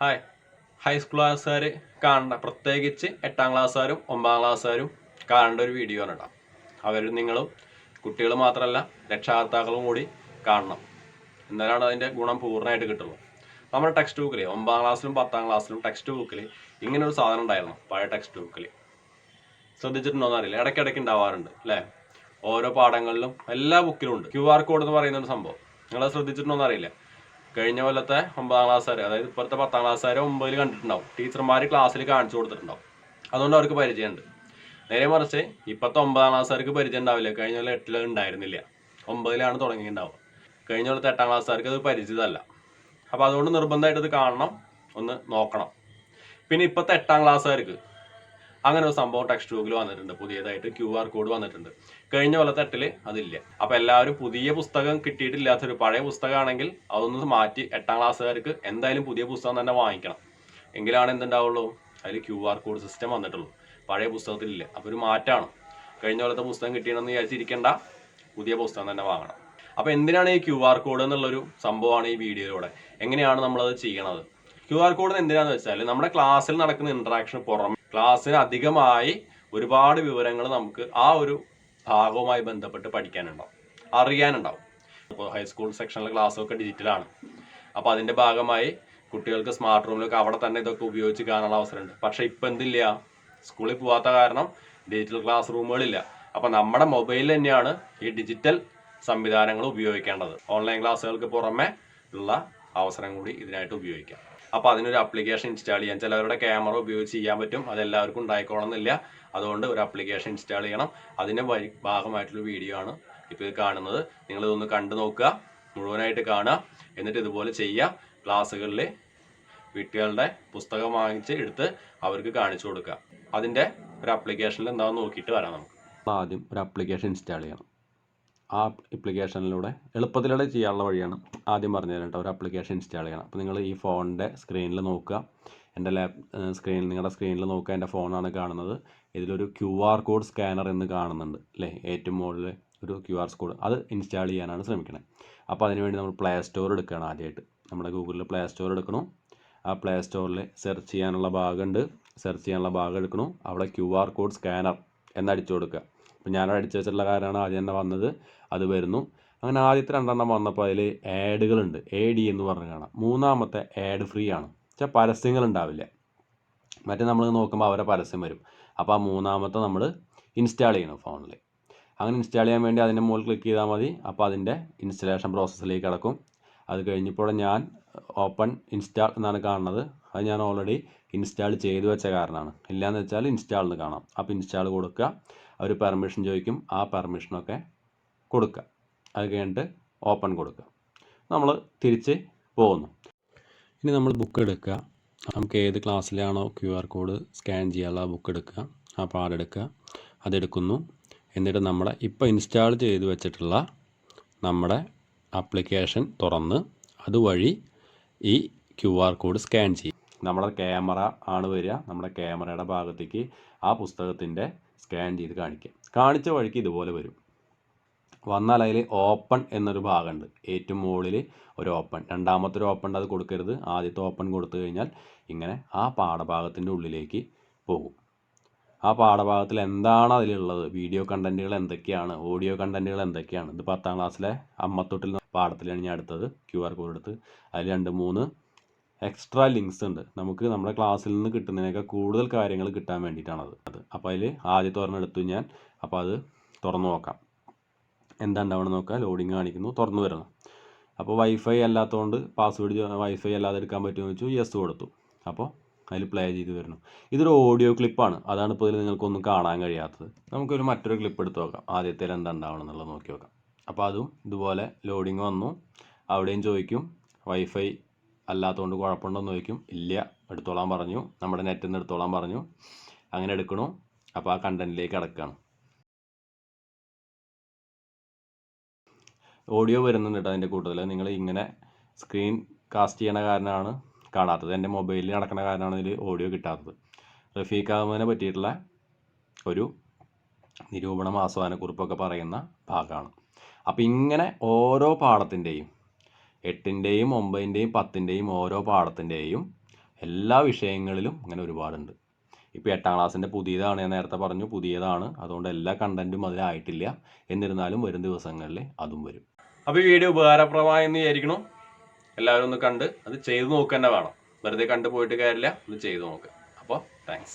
Hi high school ക്ലാസ്സുകാർ കാണേണ്ട. പ്രത്യേകിച്ച് എട്ടാം ക്ലാസ്സുകാരും ഒമ്പതാം ക്ലാസ്സുകാരും കാണേണ്ട ഒരു വീഡിയോ ആണ് കേട്ടോ അവരും നിങ്ങളും കുട്ടികൾ മാത്രമല്ല രക്ഷാകർത്താക്കളും കൂടി കാണണം. എന്നാലാണ് അതിന്റെ ഗുണം പൂർണമായിട്ട് കിട്ടുള്ളൂ. നമ്മുടെ ടെക്സ്റ്റ് ബുക്കിൽ ഒമ്പതാം ക്ലാസ്സിലും പത്താം ക്ലാസ്സിലും ടെക്സ്റ്റ് ബുക്കിൽ ഇങ്ങനെ ഒരു സാധനം ഉണ്ടായിരുന്നു. പഴയ ടെക്സ്റ്റ് ബുക്കിൽ ശ്രദ്ധിച്ചിട്ടുണ്ടോ എന്നറിയില്ല ഇടയ്ക്കിടയ്ക്ക് ഉണ്ടാവാറുണ്ട് അല്ലേ? ഓരോ പാഠങ്ങളിലും എല്ലാ ബുക്കിലും ഉണ്ട്. ക്യു ആർ കോഡ് എന്ന് പറയുന്ന ഒരു സംഭവം. നിങ്ങളത് ശ്രദ്ധിച്ചിട്ടുണ്ടോ അറിയില്ല. കഴിഞ്ഞ കൊല്ലത്തെ ഒമ്പതാം ക്ലാസ്സുകാർ അതായത് ഇപ്പോഴത്തെ പത്താം ക്ലാസ്സുകാരെ ഒമ്പതിൽ കണ്ടിട്ടുണ്ടാവും. ടീച്ചർമാർ ക്ലാസ്സിൽ കാണിച്ചു കൊടുത്തിട്ടുണ്ടാവും. അതുകൊണ്ട് അവർക്ക് പരിചയമുണ്ട്. നേരെ മറിച്ച് ഇപ്പോഴത്തെ ഒമ്പതാം ക്ലാസ്സുകാർക്ക് പരിചയം ഉണ്ടാവില്ല. കഴിഞ്ഞ കൊല്ലം എട്ടിൽ ഉണ്ടായിരുന്നില്ല. ഒമ്പതിലാണ് തുടങ്ങിയിട്ടുണ്ടാവുക. കഴിഞ്ഞ കൊല്ലത്തെ എട്ടാം ക്ലാസ്സുകാർക്ക് അത് പരിചിതമല്ല അപ്പോൾ അതുകൊണ്ട് നിർബന്ധമായിട്ട് ഇത് കാണണം ഒന്ന് നോക്കണം. പിന്നെ ഇപ്പോഴത്തെ എട്ടാം ക്ലാസ്സുകാർക്ക് അങ്ങനെ ഒരു സംഭവം ടെക്സ്റ്റ് ബുക്കിൽ വന്നിട്ടുണ്ട്. പുതിയതായിട്ട് ക്യു ആർ കോഡ് വന്നിട്ടുണ്ട്. കഴിഞ്ഞ കൊല്ലത്തെ എട്ടിൽ അതില്ല. അപ്പൊ എല്ലാവരും പുതിയ പുസ്തകം കിട്ടിയിട്ടില്ലാത്ത ഒരു പഴയ പുസ്തകമാണെങ്കിൽ അതൊന്ന് മാറ്റി എട്ടാം ക്ലാസ്സുകാർക്ക് എന്തായാലും പുതിയ പുസ്തകം തന്നെ വാങ്ങിക്കണം. എങ്കിലാണ് എന്തുണ്ടാവുള്ളൂ? അതിൽ ക്യു ആർ കോഡ് സിസ്റ്റം വന്നിട്ടുള്ളൂ. പഴയ പുസ്തകത്തിലില്ല. അപ്പോൾ ഒരു മാറ്റാണ് കഴിഞ്ഞ കൊല്ലത്തെ പുസ്തകം കിട്ടിയണമെന്ന് വിചാരിച്ചിരിക്കേണ്ട. പുതിയ പുസ്തകം തന്നെ വാങ്ങണം. അപ്പോൾ എന്തിനാണ് ഈ ക്യു ആർ കോഡ് എന്നുള്ളൊരു സംഭവമാണ് ഈ വീഡിയോയിലൂടെ. എങ്ങനെയാണ് നമ്മളത് ചെയ്യണത്? ക്യു ആർ കോഡ് എന്തിനാന്ന് വെച്ചാൽ നമ്മുടെ ക്ലാസ്സിൽ നടക്കുന്ന ഇന്ററാക്ഷൻ പുറമെ ക്ലാസ്സിന് അധികമായി ഒരുപാട് വിവരങ്ങൾ നമുക്ക് ആ ഒരു ഭാഗവുമായി ബന്ധപ്പെട്ട് പഠിക്കാനുണ്ടാവും. അറിയാനുണ്ടാവും. ഇപ്പോൾ ഹൈസ്കൂൾ സെക്ഷനിലെ ക്ലാസ്സൊക്കെ ഡിജിറ്റലാണ് അപ്പോൾ അതിന്റെ ഭാഗമായി കുട്ടികൾക്ക് സ്മാർട്ട് റൂമിലൊക്കെ അവിടെ തന്നെ ഇതൊക്കെ ഉപയോഗിച്ച് കാണാനുള്ള അവസരമുണ്ട്. പക്ഷേ ഇപ്പം എന്തില്ല? സ്കൂളിൽ പോകാത്ത കാരണം ഡിജിറ്റൽ ക്ലാസ് റൂമുകളില്ല അപ്പോൾ നമ്മുടെ മൊബൈലിൽ തന്നെയാണ് ഈ ഡിജിറ്റൽ സംവിധാനങ്ങൾ ഉപയോഗിക്കേണ്ടത്. ഓൺലൈൻ ക്ലാസ്സുകൾക്ക് പുറമെ ഉള്ള അവസരം കൂടി ഇതിനായിട്ട് ഉപയോഗിക്കാം. അപ്പോൾ അതിനൊരു ആപ്ലിക്കേഷൻ ഇൻസ്റ്റാൾ ചെയ്യാം. ചിലവരുടെ ക്യാമറ ഉപയോഗിച്ച് ചെയ്യാൻ പറ്റും. അതെല്ലാവർക്കും ഉണ്ടായിക്കോണമെന്നില്ല അതുകൊണ്ട് ഒരു ആപ്ലിക്കേഷൻ ഇൻസ്റ്റാൾ ചെയ്യണം. അതിന്റെ ഭാഗമായിട്ടുള്ള വീഡിയോ ആണ് ഇപ്പോൾ ഇത് കാണുന്നത്. നിങ്ങളിതൊന്ന് കണ്ടു നോക്കുക. മുഴുവനായിട്ട് കാണുക. എന്നിട്ട് ഇതുപോലെ ചെയ്യുക. ക്ലാസ്സുകളിൽ വീട്ടുകളുടെ പുസ്തകം വാങ്ങിച്ച് എടുത്ത് അവർക്ക് കാണിച്ചു കൊടുക്കുക. അതിന്റെ ഒരു ആപ്ലിക്കേഷനിൽ എന്താണെന്ന് നോക്കിയിട്ട് വരാം നമുക്ക്. ആദ്യം ഒരു ആപ്ലിക്കേഷൻ ഇൻസ്റ്റാൾ ചെയ്യണം. ആ ആപ്ലിക്കേഷനിലൂടെ എളുപ്പത്തിലൂടെ ചെയ്യാനുള്ള വഴിയാണ് ആദ്യം പറഞ്ഞു തരാം കേട്ടോ ഒരു ആപ്ലിക്കേഷൻ ഇൻസ്റ്റാൾ ചെയ്യണം. അപ്പോൾ നിങ്ങൾ ഈ ഫോണിന്റെ സ്ക്രീനിൽ നോക്കുക. എന്റെ ലാപ് സ്ക്രീനിൽ നിങ്ങളുടെ സ്ക്രീനിൽ നോക്കുക. എന്റെ ഫോണാണ് കാണുന്നത്. ഇതിലൊരു ക്യു ആർ കോഡ് സ്കാനർ എന്ന് കാണുന്നുണ്ട്. അല്ലേ? ഏറ്റവും മുകളിൽ ഒരു ക്യു ആർ കോഡ് അത് ഇൻസ്റ്റാൾ ചെയ്യാനാണ് ശ്രമിക്കുന്നത് അപ്പോൾ അതിനുവേണ്ടി നമ്മൾ പ്ലേ സ്റ്റോർ എടുക്കുകയാണ് ആദ്യമായിട്ട്. നമ്മുടെ ഗൂഗിളിൽ പ്ലേ സ്റ്റോർ എടുക്കണം. ആ പ്ലേ സ്റ്റോറിൽ സെർച്ച് ചെയ്യാനുള്ള ഭാഗമുണ്ട്. സെർച്ച് ചെയ്യാനുള്ള ഭാഗം എടുക്കണം. അവിടെ ക്യു ആർ കോഡ് സ്കാനർ എന്നടിച്ചു കൊടുക്കുക. അപ്പോൾ ഞാൻ അടിച്ചു വെച്ചിട്ടുള്ള കാര്യമാണ് ആദ്യം തന്നെ വന്നത്. അത് വരുന്നു. അങ്ങനെ ആദ്യത്തെ രണ്ടെണ്ണം വന്നപ്പോൾ അതിൽ ആഡുകളുണ്ട്. എ ഡി എന്ന് പറഞ്ഞ് കാണാം. മൂന്നാമത്തെ ആഡ് ഫ്രീ ആണ്. വെച്ചാൽ പരസ്യങ്ങൾ ഉണ്ടാവില്ല. മറ്റേ നമ്മൾ നോക്കുമ്പോൾ അവരെ പരസ്യം വരും. അപ്പോൾ ആ മൂന്നാമത്തെ നമ്മൾ ഇൻസ്റ്റാൾ ചെയ്യണം ഫോണിൽ. അങ്ങനെ ഇൻസ്റ്റാൾ ചെയ്യാൻ വേണ്ടി അതിന്റെ മുകളിൽ ക്ലിക്ക് ചെയ്താൽ മതി. അപ്പോൾ അതിന്റെ ഇൻസ്റ്റലേഷൻ പ്രോസസ്സിലേക്ക് കിടക്കും. അത് കഴിഞ്ഞപ്പോൾ ഞാൻ ഓപ്പൺ ഇൻസ്റ്റാൾ എന്നാണ് കാണുന്നത്. അത് ഞാൻ ഓൾറെഡി ഇൻസ്റ്റാൾ ചെയ്തു വെച്ച കാരണമാണ്. ഇല്ലയെന്ന് വെച്ചാൽ ഇൻസ്റ്റാൾ കാണാം. അപ്പോൾ ഇൻസ്റ്റാൾ കൊടുക്കുക. അവർ പെർമിഷൻ ചോദിക്കും ആ പെർമിഷനൊക്കെ കൊടുക്കുക അത് കഴിഞ്ഞിട്ട് ഓപ്പൺ കൊടുക്കുക നമ്മൾ തിരിച്ച് പോകുന്നു. ഇനി നമ്മൾ ബുക്ക് എടുക്കുക നമുക്ക് ഏത് ക്ലാസ്സിലാണോ ക്യു ആർ കോഡ് സ്കാൻ ചെയ്യാനുള്ള ബുക്ക് എടുക്കുക ആ പാടെടുക്കുക അതെടുക്കുന്നു എന്നിട്ട് നമ്മുടെ ഇപ്പോൾ ഇൻസ്റ്റാൾ ചെയ്ത് വെച്ചിട്ടുള്ള നമ്മുടെ ആപ്ലിക്കേഷൻ തുറന്ന് അതുവഴി ഈ ക്യു ആർ കോഡ് സ്കാൻ ചെയ്യും. നമ്മുടെ ക്യാമറ ആണ് വരിക. നമ്മുടെ ക്യാമറയുടെ ഭാഗത്തേക്ക് ആ പുസ്തകത്തിന്റെ സ്കാൻ ചെയ്ത് കാണിക്കുക കാണിച്ച വഴിക്ക് ഇതുപോലെ വരും. വന്നാൽ അതിൽ ഓപ്പൺ എന്നൊരു ഭാഗമുണ്ട്. ഏറ്റവും മുകളിൽ ഒരു ഓപ്പൺ രണ്ടാമത്തെ ഒരു ഓപ്പൺ അത് കൊടുക്കരുത്. ആദ്യത്തെ ഓപ്പൺ കൊടുത്തു കഴിഞ്ഞാൽ ഇങ്ങനെ ആ പാഠഭാഗത്തിന്റെ ഉള്ളിലേക്ക് പോകും. ആ പാഠഭാഗത്തിൽ എന്താണ് അതിലുള്ളത്? വീഡിയോ കണ്ടന്റുകൾ എന്തൊക്കെയാണ്? ഓഡിയോ കണ്ടന്റുകൾ എന്തൊക്കെയാണ്? ഇത് പത്താം ക്ലാസ്സിലെ അമ്മത്തൊട്ടിൽ പാഠത്തിലാണ് ഞാൻ എടുത്തത്. ക്യു ആർ കോഡ് എടുത്ത്. അതിൽ രണ്ട് മൂന്ന് എക്സ്ട്രാ ലിങ്ക്സ് ഉണ്ട്. നമുക്ക് നമ്മുടെ ക്ലാസ്സിൽ നിന്ന് കിട്ടുന്നതിനേക്കാൾ കൂടുതൽ കാര്യങ്ങൾ കിട്ടാൻ വേണ്ടിയിട്ടാണത്. അത്. അപ്പോൾ അതിൽ ആദ്യത്തെ ഒരെണ്ണം എടുത്തു ഞാൻ. അപ്പോൾ അത് തുറന്നു നോക്കാം. എന്താ ഉണ്ടാവണം നോക്കാം ലോഡിങ് കാണിക്കുന്നു. തുറന്നു വരണം അപ്പോൾ വൈഫൈ അല്ലാത്തതുകൊണ്ട് പാസ്വേഡ് വൈഫൈ അല്ലാതെ എടുക്കാൻ പറ്റുമെന്ന് വെച്ചു യെസ് കൊടുത്തു. അപ്പോൾ അതിൽ പ്ലേ ചെയ്ത് വരുന്നു. ഇതൊരു ഓഡിയോ ക്ലിപ്പാണ് അതാണ് ഇപ്പോൾ ഇതിൽ നിങ്ങൾക്കൊന്നും കാണാൻ കഴിയാത്തത്. നമുക്കൊരു മറ്റൊരു ക്ലിപ്പ് എടുത്ത് നോക്കാം. ആദ്യത്തെ എന്താ ഉണ്ടാവണം എന്നുള്ളത് നോക്കി നോക്കാം. അപ്പോൾ അതും ഇതുപോലെ ലോഡിങ് വന്നു. അവിടെയും ചോദിക്കും വൈഫൈ അല്ലാത്തതുകൊണ്ട് കുഴപ്പമുണ്ടോയെന്ന് ചോദിക്കും. ഇല്ല എടുത്തോളാൻ പറഞ്ഞു. നമ്മുടെ നെറ്റിൽ നിന്ന് എടുത്തോളാൻ പറഞ്ഞു. അങ്ങനെ എടുക്കണു. അപ്പോൾ ആ കണ്ടന്റിലേക്ക് കിടക്കുകയാണ് ഓഡിയോ വരുന്നുണ്ട് കേട്ടോ അതിന്റെ കൂട്ടത്തിൽ നിങ്ങൾ ഇങ്ങനെ സ്ക്രീൻ കാസ്റ്റ് ചെയ്യണ കാരണമാണ് കാണാത്തത് എന്റെ മൊബൈലിൽ നടക്കുന്ന കാരണമാണ് ഇതിൽ ഓഡിയോ കിട്ടാത്തത്. റഫീഖ് അഹമ്മദിനെ പറ്റിയിട്ടുള്ള ഒരു നിരൂപണം ആസ്വാദനക്കുറിപ്പൊക്കെ പറയുന്ന ഭാഗമാണ് അപ്പോൾ ഇങ്ങനെ ഓരോ പാഠത്തിന്റെയും എട്ടിന്റെയും ഒമ്പതിന്റെയും പത്തിന്റെയും ഓരോ പാഠത്തിന്റെയും എല്ലാ വിഷയങ്ങളിലും അങ്ങനെ ഒരുപാടുണ്ട്. ഇപ്പോൾ എട്ടാം ക്ലാസ്സിന്റെ പുതിയതാണ് ഞാൻ നേരത്തെ പറഞ്ഞു പുതിയതാണ്. അതുകൊണ്ട് എല്ലാ കണ്ടന്റും അതിലായിട്ടില്ല. എന്നിരുന്നാലും വരും ദിവസങ്ങളിൽ അതും വരും. അപ്പോൾ ഈ വീഡിയോ ഉപകാരപ്രദമായെന്ന് വിചാരിക്കണം? എല്ലാവരും ഒന്ന് കണ്ട് അത് ചെയ്ത് നോക്കുക തന്നെ വേണം. വെറുതെ കണ്ടു പോയിട്ട് കാര്യമില്ല ഒന്ന് ചെയ്ത് നോക്കുക അപ്പോൾ താങ്ക്സ്